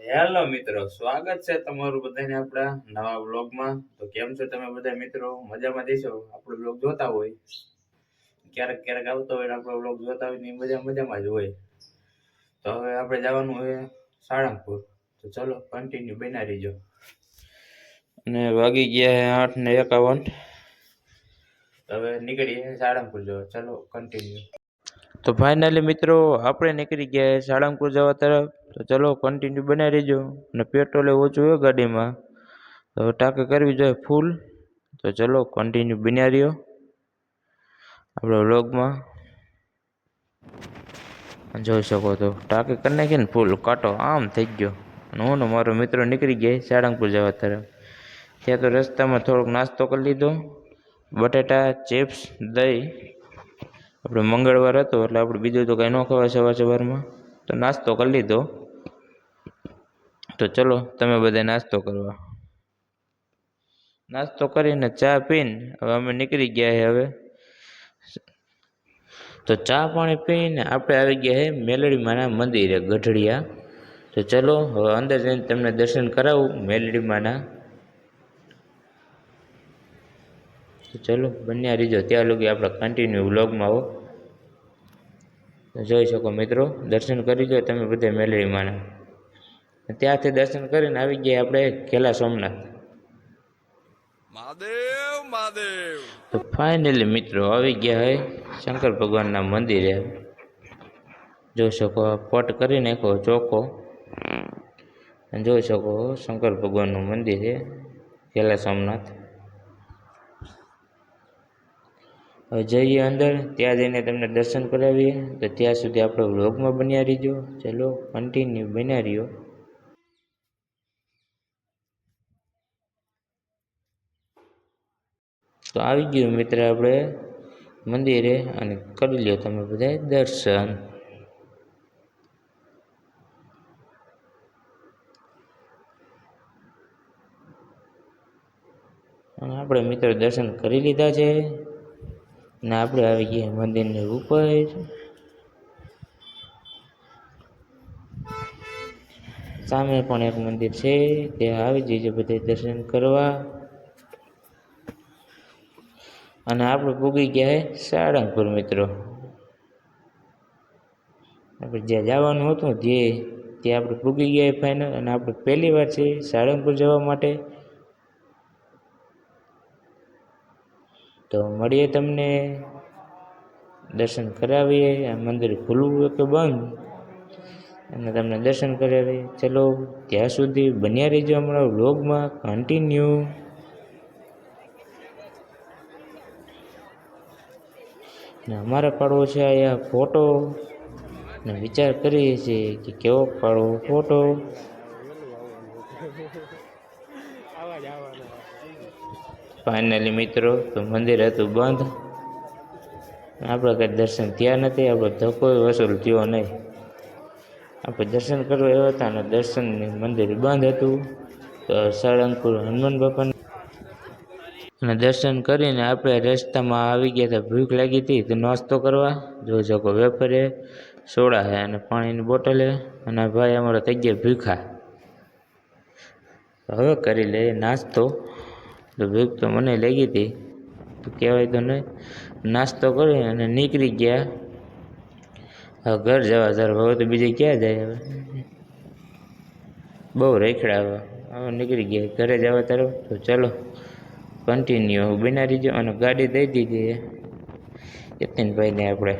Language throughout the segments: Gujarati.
હેલો મિત્રો, સ્વાગત છે તમારું બધાને આપણા નવા બ્લોગમાં તો કેમ છો તમે બધા મિત્રો? મજામાં દેશો આપણો બ્લોગ જોતા હોય? ક્યારેક ક્યારેક આવતો હોય આપણો બ્લોગ જોતા હોય ને બધા મજામાં જ હોય. તો હવે આપણે જવાનું હોય સાળંગપુર. તો ચલો કન્ટિન્યુ બના રહીજો. અને વાગી ગયા છે આઠ ને એકાવન. હવે નીકળીએ સાળંગપુર જો ચલો કન્ટિન્યુ તો ફાઇનલી મિત્રો, આપણે નીકળી ગયા સાળંગપુર જવા તરફ. તો ચલો કન્ટિન્યુ બનાવી રહેજો અને પેટ્રોલ ઓછું હોય ગાડીમાં. તો ટાંકી કરવી જોઈએ ફૂલ તો ચલો કન્ટિન્યુ બન્યા રહ્યો. આપણો વ્લોગમાં જોઈ શકો તો ટાંકી કરી નાખી ને ફૂલ કાંટો આમ થઈ ગયો. અને હું ને મારો મિત્રો નીકળી ગયા સાળંગપુર જવા તરફ. ત્યાં તો રસ્તામાં થોડોક નાસ્તો કરી લીધો. બટેટા ચિપ્સ દહીં આપણે મંગળવાર હતો એટલે આપણે બીજું તો કાંઈ ન ખવાય સવાર સવારમાં. તો નાસ્તો કરી લીધો. તો ચલો, તમે બધા નાસ્તો કરવા. નાસ્તો કરીને ચા પીને હવે અમે નીકળી ગયા છે હવે. તો ચા પાણી પીને આપણે આવી ગયા છે મેલડીમાના મંદિરે ગઢડિયા. તો ચલો, હવે અંદર જઈને તમને દર્શન કરાવું મેલડી માના તો ચલો બન્યા રીજો. ત્યાં લગી આપણે કન્ટિન્યુ વ્લોગમાં આવો. જોઈ શકો મિત્રો દર્શન કરી ગયો તમે બધા મેલડી માના ત્યાંથી દર્શન કરીને આવી ગયા આપણે કેલા સોમનાથ. મહાદેવ મહાદેવ. તો ફાઇનલી મિત્રો આવી ગયા હોય શંકર ભગવાનના મંદિરે. જોઈ શકો પટ કરી નાખો ચોખ્ખો. જોઈ શકો શંકર ભગવાનનું મંદિર છે કેલા સોમનાથ. હવે જઈએ અંદર, ત્યાં જઈને તમને દર્શન કરાવીએ. તો ત્યાં સુધી આપણે વ્લોગમાં બન્યા રહીજો. ચલો કન્ટિન્યુ બન્યા રહ્યો. તો આવી ગયું મિત્ર આપણે મંદિરે અને કરી લ્યો તમે બધા દર્શન. આપણે મિત્રો દર્શન કરી લીધા છે. ને આપણે આવી ગયા મંદિરની ઉપર સામે પણ એક મંદિર છે, ત્યાં આવી જઈએ બધે દર્શન કરવા. અને આપણે પૂગી ગયા છે સાળંગપુર મિત્રો. આપણે જ્યાં જવાનું હતું જે ત્યાં આપણે પૂગી ગયા ફાઇનલ અને આપણે પહેલી વાર છે સાળંગપુર જવા માટે. તો મળીએ તમને, દર્શન કરાવીએ મંદિર ખુલ્લું કે બંધ, અને તમને દર્શન કરાવીએ. ચલો, ત્યાં સુધી બન્યા રહેજો હમણાં વ્લોગમાં કન્ટિન્યુ ને અમારે પાડવો છે અહીંયા ફોટો, ને વિચાર કરીએ છીએ કે કેવો પાડવો ફોટો. ફાઇનલી મિત્રો, તો મંદિર હતું બંધ. આપણે કંઈ દર્શન થયા નથી, આપણે ધક્કો વસૂલ થયો નહીં. આપણે દર્શન કરવા એવા હતા અને દર્શન મંદિર બંધ હતું. તો સાળંગપુર હનુમાન બાપાને અને દર્શન કરીને આપણે રસ્તામાં આવી ગયા હતા. ભૂખ લાગી હતી, તો નાસ્તો કરવા. જો શકો વેપારે સોડા છે અને પાણીની બોટલે. અને ભાઈ અમારો થઈ ગયા ભૂખા હવે કરી લઈએ નાસ્તો. તો ભૂખ તો મને લાગી હતી. તો કહેવાય તો નહીં. નાસ્તો કરી અને નીકળી ગયા. હવે ઘર જવા સર હવે તો બીજે ક્યાં જાય હવે? બહુ રેખડા હવે. હવે નીકળી ગયા. ઘરે જવા તરફ તો ચલો કન્ટિન્યુ બનાવી રહીજો અને ગાડી દઈ દીધી યતીનભાઈને આપણે.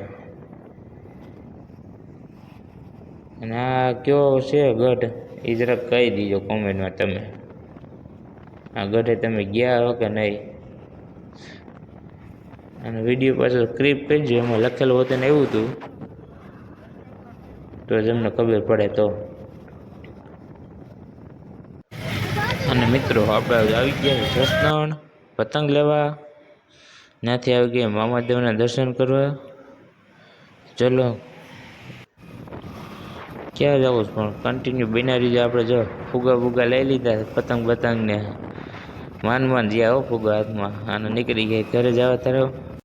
અને આ કયો છે ગઢ? એ જરાક કહી દીજો કોમેન્ટમાં તમે. આ ગઢે તમે ગયા હો કે નહીં? અને વીડિયો પાછળ ક્લિપ કરજો એમાં લખેલું હતું ને એવું હતું. તો તમને ખબર પડે તો. અને મિત્રો, આપણે આવી ગયા જસદણ પતંગ લેવા. ત્યાંથી આવી ગયા મામાદેવના દર્શન કરવા. ચલો. ક્યાં છે પણ કન્ટિન્યુ બનાવી દીધું આપણે જો ફુગા ફુગા લઈ લીધા પતંગ બતંગને. માન માન જ્યાં હો ફુગા હાથમાં. અને નીકળી ગયા ઘરે જવા તરફ